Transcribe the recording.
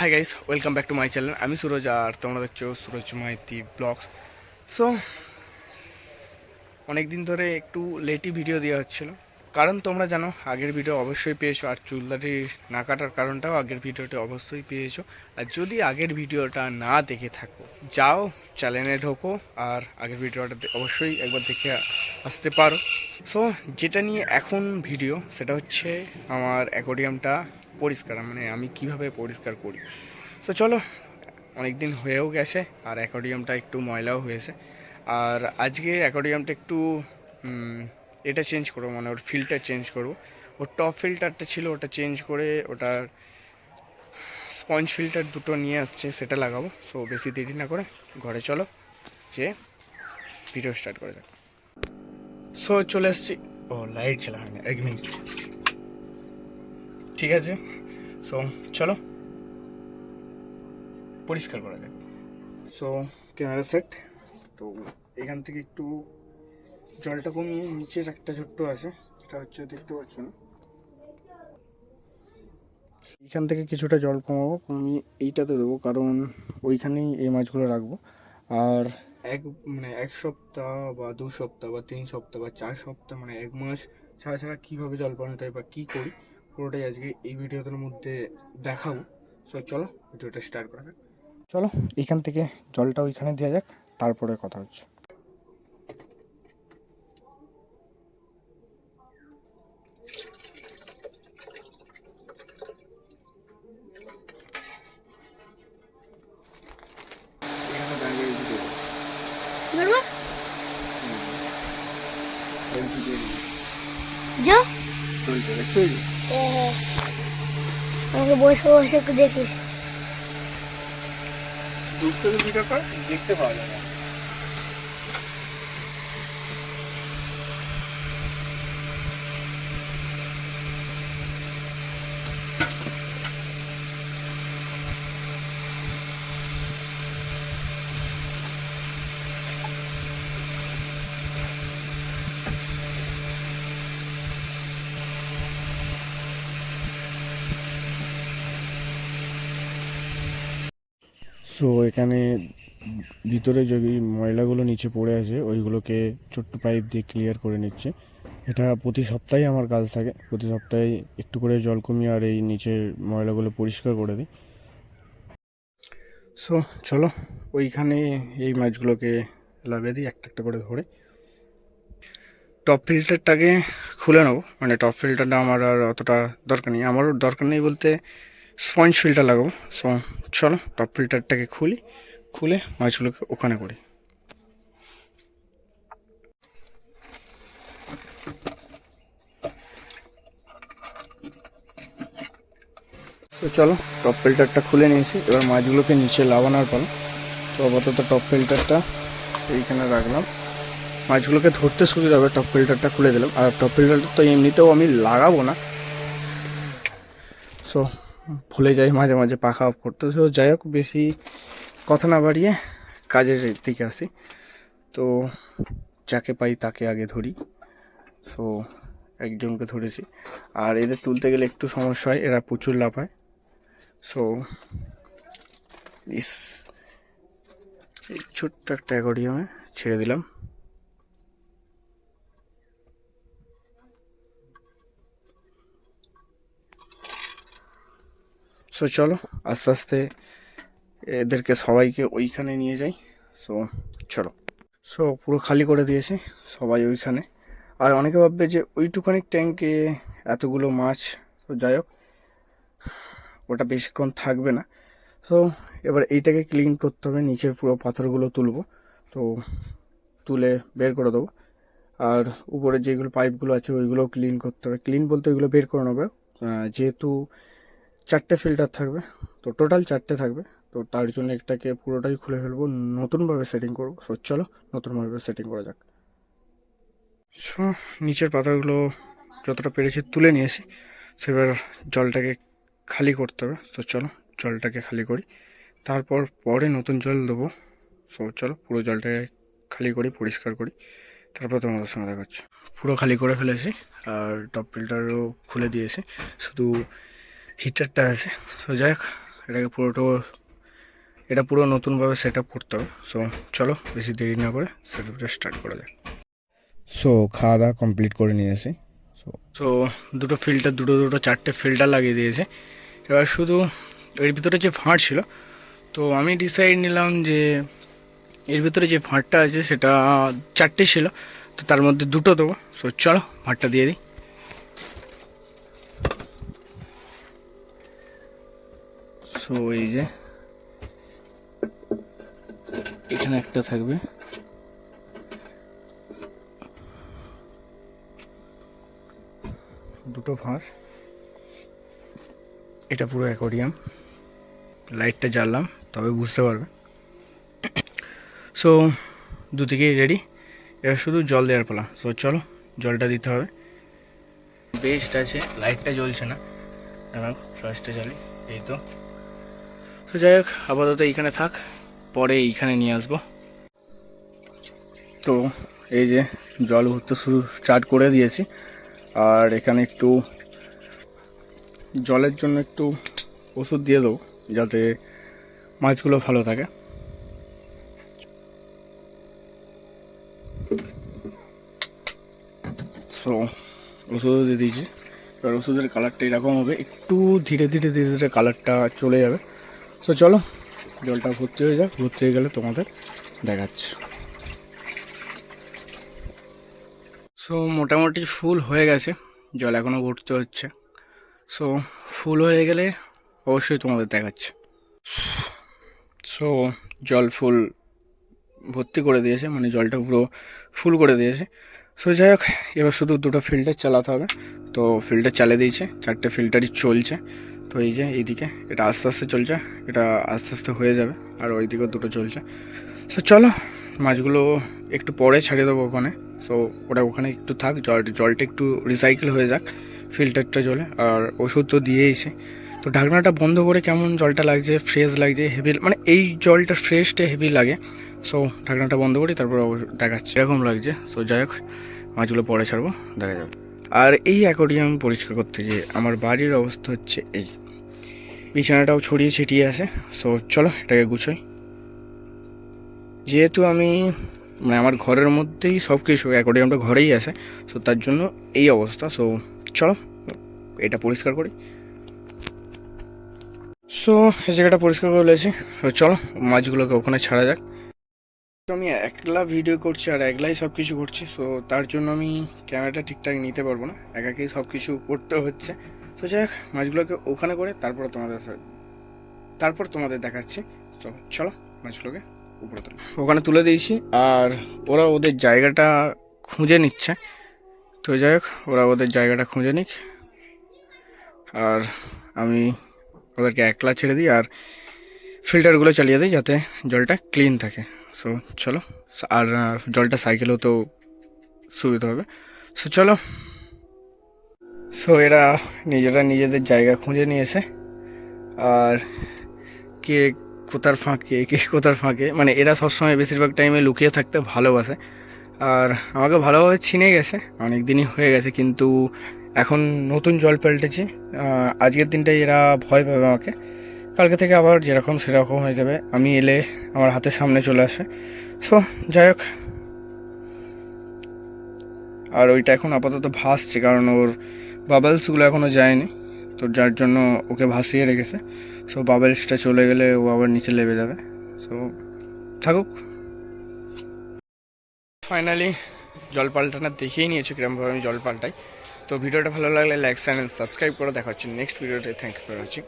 Hi guys welcome back to my channel আমি সুরজ আর তোমরা দেখছ সুরজ মাইতি ব্লগস সো অনেক দিন ধরে একটু লেটই ভিডিও দেওয়া হচ্ছিল। কারণ তোমরা জানো, আগের ভিডিও অবশ্যই পেয়েছ, আর চুলদারি না কাটার কারণটাও আগের ভিডিওতে অবশ্যই পেয়েছ। আর যদি আগের ভিডিওটা না দেখে থাকো, যাও চ্যানেলে ঢোকো, আর আগের ভিডিওটা অবশ্যই একবার দেখে আসতে পারো। সো যেটা নিয়ে এখন ভিডিও সেটা হচ্ছে আমার অ্যাকোরিয়ামটা পরিষ্কার মানে আমি কীভাবে পরিষ্কার করি। তো চলো অনেক দিন হয়েও গেছে, আর অ্যাকোরিয়ামটা একটু ময়লাও হয়েছে। আর আজকে অ্যাকোরিয়ামটা একটু এটা চেঞ্জ করব মানে ওর ফিল্টার চেঞ্জ করব। ওর টপ ফিল্টারটা ছিল, ওটা চেঞ্জ করে ওটার স্পঞ্জ ফিল্টার দুটো নিয়ে আসছে, সেটা লাগাবো। সো বেশি দেরি না করে ঘরে চলো যে ভিডিও স্টার্ট করে যাক সো চলে এসছি। ও লাইট জ্বালা হয় না এক মিনিট ঠিক আছে? সো চলো। পরিষ্কার করা যাক। সো ক্যামেরা সেট তো, এখান থেকে একটু জলটা কমিয়ে নিচের একটা ছোট্ট আছে সেটা হচ্ছে দেখতে পাচ্ছ না। এখান থেকে কিছুটা জল কমাবো, কমিয়ে এইটাতে দেবো, কারণ ওইখানেই এই মাছগুলো রাখব। আর এক মানে এক সপ্তাহ বা দু সপ্তাহ বা তিন সপ্তাহ বা চার সপ্তাহ মানে এক মাস ছাড়া ছাড়া কীভাবে জল পালন হয় বা কী করি, পুরোটাই আজকে এই ভিডিওটার মধ্যে দেখাবো। সো চলো ভিডিওটা স্টার্ট করা যাক। চলো, এখান থেকে জলটা ওইখানে দেওয়া যাক, তারপরে কথা হচ্ছে এখানে দাঁড়িয়ে দিয়ে দেবো। করব ট্যাঙ্কি দিয়ে দিবি। যাও বসে বসে একটু দেখতে পাওয়া যায় সো এখানে ভিতরে যদি ময়লাগুলো নিচে পড়ে আছে, ওইগুলোকে ছোট্ট পাইপ দিয়ে ক্লিয়ার করে নিচ্ছে। এটা প্রতি সপ্তাহে আমার কাজ থাকে। প্রতি সপ্তাহে একটু করে জল কমিয়ে আর এই নিচের ময়লাগুলো পরিষ্কার করে দিই। সো চলো, ওইখানে এই মাছগুলোকে লাগিয়ে দিই, একটা একটা করে ধরে। টপ ফিল্টারটাকে খুলে নেব। মানে টপ ফিল্টারটা আমার আর অতটা দরকার নেই। আমারও দরকার নেই বলতে স্পঞ্জ ফিল্টার লাগাবো। সো চলো টপ ফিল্টারটাকে খুলি, খুলে মাছগুলোকে ওখানে করি। তো চলো টপ ফিল্টারটা খুলে নিয়েছি। এবার মাছগুলোকে নিচে লাগানোর পালা তো আপাতত টপ ফিল্টারটা এইখানে রাখলাম। মাছগুলোকে ধরতে সুবিধা হবে টপ ফিল্টারটা খুলে দিলাম। আর টপ ফিল্টারটা তো এমনিতেও আমি লাগাবো না। সো ভুলে যাই, মাঝে মাঝে পাখা অফ করতে। সো যাই হোক, বেশি কথা না বাড়িয়ে কাজের দিকে আসি। তো, যাকে পাই তাকে আগে ধরি। সো একজনকে ধরেছি। আর এদের তুলতে গেলে একটু সমস্যা হয়, এরা প্রচুর লাফায়। সো ইস ছোট্ট একটা অ্যাকোরিয়ামে ছেড়ে দিলাম। সো চলো, আস্তে আস্তে এদেরকে সবাইকে ওইখানে নিয়ে যাই। সো চলো। সো পুরো খালি করে দিয়েছি সবাই ওইখানে। আর অনেকে ভাববে যে ওইটুখানি ট্যাঙ্কে এতগুলো মাছ, তো যাই হোক, ওটা বেশিক্ষণ থাকবে না। সো এবার এইটাকে ক্লিন করতে হবে, নিচের পুরো পাথরগুলো তুলবো। তো, তুলে বের করে দেবো। আর উপরে যেগুলো পাইপগুলো আছে ওইগুলো ক্লিন করতে হবে। ক্লিন বলতে ওইগুলো বের করে নেবে। যেহেতু চারটে ফিল্টার থাকবে। তো টোটাল চারটে থাকবে। তো তার জন্য একটাকে পুরোটাই খুলে ফেলব। নতুনভাবে সেটিং করব। সো চলো নতুনভাবে সেটিং করা যাক। সো নিচের পাতাগুলো যতটা পেরেছি তুলে নিয়েছি। সেবার জলটাকে খালি করতে হবে। তো চলো জলটাকে খালি করি। তারপর পরে নতুন জল দেবো। সো চলো পুরো জলটাকে খালি করি, পরিষ্কার করি। তারপর তোমাদের সঙ্গে দেখাচ্ছি। পুরো খালি করে ফেলেছি। আর টপ ফিল্টারও খুলে দিয়েছি। শুধু হিটারটা আছে। তো যাই হোক এটাকে পুরোটা এটা পুরো নতুনভাবে সেট আপ করতে হবে। সো চলো বেশি দেরি না করে সেট আপটা স্টার্ট করা যায় সো খাওয়া দাওয়া কমপ্লিট করে নিয়েছি। সো সো দুটো ফিল্টার দুটো দুটো চারটে ফিল্টার লাগিয়ে দিয়েছে। এবার শুধু এর ভিতরে যে ফাঁট ছিল তো আমি ডিসাইড নিলাম যে এর ভিতরে যে ফাঁটটা আছে সেটা চারটে ছিল তো তার মধ্যে দুটো দেবো। সো চলো ভাতটা দিয়ে দিই। সো এই যে, এখানে একটা থাকবে। দুটো ভাঁড় এটা পুরো অ্যাকোরিয়াম। লাইটটা জ্বাললাম, তবে বুঝতে পারবে। সো, দুদিকেই রেডি এবার শুধু জল দেওয়ার পালা। সো, চলো, জলটা দিতে হবে। বেস্ট আছে, লাইটটা জ্বলছে না। দাঁড়াও ফ্লাশটা জ্বালি। এই তো। তো যাই হোক, আপাতত এইখানে থাক, পরে এইখানে নিয়ে আসব। তো এই যে জল ভরতে শুরু স্টার্ট করে দিয়েছি। আর এখানে একটু জলের জন্য একটু ওষুধ দিয়ে দেবো, যাতে মাছগুলো ভালো থাকে। সো ওষুধও দিয়ে দিয়েছি। এবার ওষুধের কালারটা এরকম হবে, একটু ধীরে ধীরে ধীরে ধীরে কালারটা চলে যাবে। সো চলো, জলটা ভর্তি হয়ে যাক, ভর্তি হয়ে গেলে তোমাদের দেখাচ্ছি। সো মোটামুটি ফুল হয়ে গেছে, জল এখনও ভর্তি হচ্ছে। সো ফুল হয়ে গেলে অবশ্যই তোমাদের দেখাচ্ছে। সো জল ফুল ভর্তি করে দিয়েছে মানে জলটা পুরো ফুল করে দিয়েছে। সো যাই হোক, এবার শুধু দুটো ফিল্টার চালাতে হবে। তো ফিল্টার চালিয়ে দিয়েছে, চারটে ফিল্টারই চলছে। তো এই যে এইদিকে, এটা আস্তে আস্তে চলছে, এটা আস্তে আস্তে হয়ে যাবে, আর ওইদিকেও দুটো চলছে। সো চলো, মাছগুলো একটু পরে ছাড়িয়ে দেবো ওখানে। সো ওটা ওখানে একটু থাক, জল, জলটা একটু রিসাইকেল হয়ে যাক ফিল্টারটা জলে আর ওষুধ তো দিয়েইছে তো ঢাকনাটা বন্ধ করে কেমন জলটা লাগছে ফ্রেশ লাগছে হেভি মানে এই জলটা ফ্রেশটা হেভি লাগে। সো ঢাকনাটা বন্ধ করি, তারপর দেখাচ্ছি। এরকম লাগছে। সো যাই হোক, মাছগুলো পরে ছাড়বো, দেখা যাবে আর এই অ্যাকোরিয়াম পরিষ্কার করতে গিয়ে আমার বাড়ির অবস্থা হচ্ছে এই। বিছানাটাও ছড়িয়ে ছিটিয়ে আছে। সো চলো এটাকে গুছোই। যেহেতু আমি মানে আমার ঘরের মধ্যেই সব কিছু অ্যাকোরিয়ামটা ঘরেই আছে সো তার জন্য এই অবস্থা। সো চলো এটা পরিষ্কার করি। সো এই জায়গাটা পরিষ্কার করে লেছি চলো মাছগুলোকে ওখানে ছাড়া যাক। তো আমি একলা ভিডিও করছি আর একলাই সব কিছু করছি সো তার জন্য আমি ক্যামেরাটা ঠিকঠাক নিতে পারব না। একাকেই সব কিছু করতে হচ্ছে। তো যাই হোক, মাছগুলোকে ওখানে করে তারপর তোমাদের তারপর তোমাদের দেখাচ্ছি। তো চলো, মাছগুলোকে উপরে তুলে ওখানে তুলে দিয়েছি, আর ওরা ওদের জায়গাটা খুঁজে নিচ্ছে। তো যাই হোক, ওরা ওদের জায়গাটা খুঁজে নিক। আর আমি ওদেরকে একলা ছেড়ে দিই, আর ফিল্টারগুলো চালিয়ে দিই যাতে জলটা ক্লিন থাকে। সো চলো। আর জলটা সাইকেলেও তো সুবিধা হবে। সো চলো। সো এরা নিজেরা নিজেদের জায়গা খুঁজে নিয়েছে। আর কে কোথার ফাঁকে, কে কোথার ফাঁকে মানে এরা সবসময় বেশিরভাগ টাইমে লুকিয়ে থাকতে ভালোবাসে। আর আমাকে ভালোভাবে চিনে গেছে। অনেক দিনই হয়ে গেছে, কিন্তু এখন নতুন জল পাল্টেছি। আজকের দিনটাই এরা ভয় পাবে আমাকে। কালকে থেকে আবার যেরকম সেরকম হয়ে যাবে। আমি এলে আমার হাতের সামনে চলে আসে। সো যাই হোক। আর ওইটা এখন আপাতত ভাসছে, কারণ ওর বাবলসগুলো এখনও যায়নি। তো যার জন্য ওকে ভাসিয়ে রেখেছে। সো বাবলসটা চলে গেলে ও আবার নিচে লেবে যাবে। সো থাকুক। ফাইনালি জল পাল্টানো দেখেই নিয়েছি কিরমভাবে আমি জল পাল্টাই তো ভিডিওটা ভালো লাগলে লাইক চ্যানেল সাবস্ক্রাইব করে। দেখা হচ্ছে নেক্সট ভিডিওতে থ্যাংক ইউ ফর ওয়াচিং